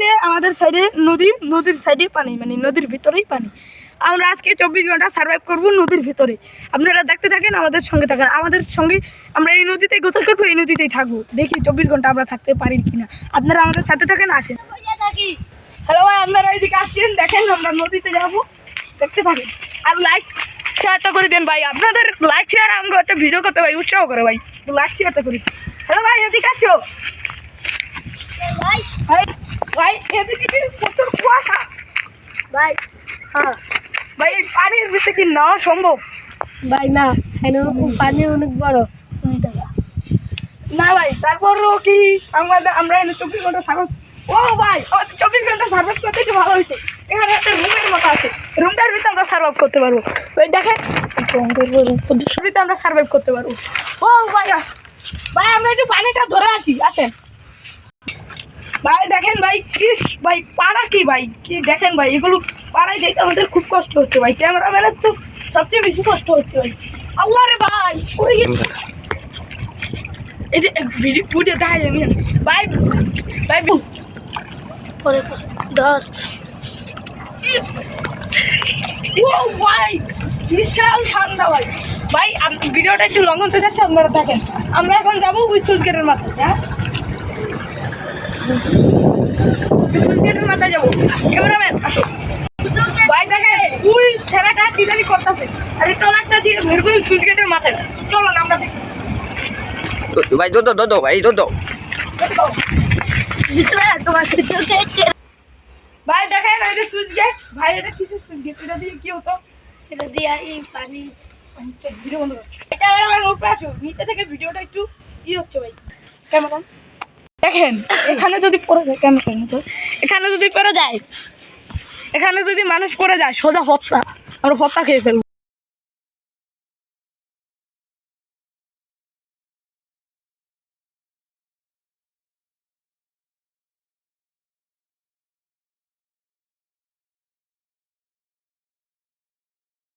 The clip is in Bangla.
যে আমাদের সাইডে নদী নদীর সাইডে পানি মানে নদীর ভিতরেই পানি। আমরা আজকে চব্বিশ ঘণ্টা সার্ভাইভ করব নদীর ভিতরে। আপনারা দেখতে থাকেন আমাদের সঙ্গে থাকেন। আমাদের সঙ্গে আমরা এই নদীতেই গোসল করব এই নদীতেই থাকব। দেখি চব্বিশ ঘণ্টা আমরা থাকতে পারি কিনা। আপনারা আমাদের সাথে থাকেন আসেন। হ্যালো ভাই আপনারা এইদিকে আসছেন দেখেন আমরা নদীতে যাব। দেখতে থাকেন। আর লাইক শেয়ারটা করে দেন ভাই। আপনাদের লাইক শেয়ার আমাকে একটা ভিডিও করতে ভাই উৎসাহ করে ভাই। লাইক শেয়ারটা করি হ্যালো ভাই এদিকে আসছো ভাই ভাই এদিকে প্রচুর কুয়াশা? ভাই হ্যাঁ। ভাই এই পানির ভিতরে কি নেওয়া সম্ভব? ভাই না এখানে পানি অনেক বড়। না ভাই তারপরও কি আমরা এনে চব্বিশ ঘণ্টা সার্ভিস ও ভাই ও চব্বিশ ঘণ্টা সার্ভিস করতে কি ভালো হয়েছে? এখানে একটা রুমের মতো আছে। রুমটার ভিতরে আমরা সার্ভাইভ করতে পারব। ভাই দেখেন আমরা সার্ভাইভ করতে পারব। ও ভাই। ভাই আমরা একটু পানিটা ধরে আসি আসেন। ভাই দেখেন ভাই ইস ভাই পাড়া কি ভাই? কি দেখেন ভাই এগুলো পাড়ায় যেতে আমাদের খুব কষ্ট হচ্ছে ভাই। ক্যামেরাম্যানের তো সবচেয়ে বেশি কষ্ট হচ্ছে ভাই। আল্লাহ রে ভাই গেছে। এই যে ভিডিও ভিডিও দেখা যাবে না। ভাই ভাই পরে ধর। ও ভাই বিশাল ঠান্ডা ভাই। ভাই ভিডিওটা একটু লং হতে যাচ্ছে আপনারা দেখেন। আমরা এখন যাব ওই সুইচ গেটের মাথায় হ্যাঁ? সুইচ গেটের মাথায় যাব। ক্যামেরাম্যান আসো ভাই দেখেন ওই ছেলেটা কি জানি করতেছে। আর এই টলারটা দিয়ে সুইচ গেটের মাথায়। চলো না আমরা দেখি। ভাই দো দো দো দো ভাই দো দো ভাই দেখেন ওই যে সুইচ গেট ভাই এটা কিসের সুইচ গেট এটা দিয়ে কি হতো? এটা দিয়া এই পানি। ভিডিও বন্ধ। এটা আবার আমার উপরে আসো। নিচে থেকে ভিডিওটা একটু ই হচ্ছে ভাই। কেমন দেখেন, এখানে যদি পড়ে যায়, কেন এখানে যদি পড়ে যায়, এখানে যদি মানুষ পড়ে যায়, সোজা ফটা আমরা ফটা খেয়ে ফেলব।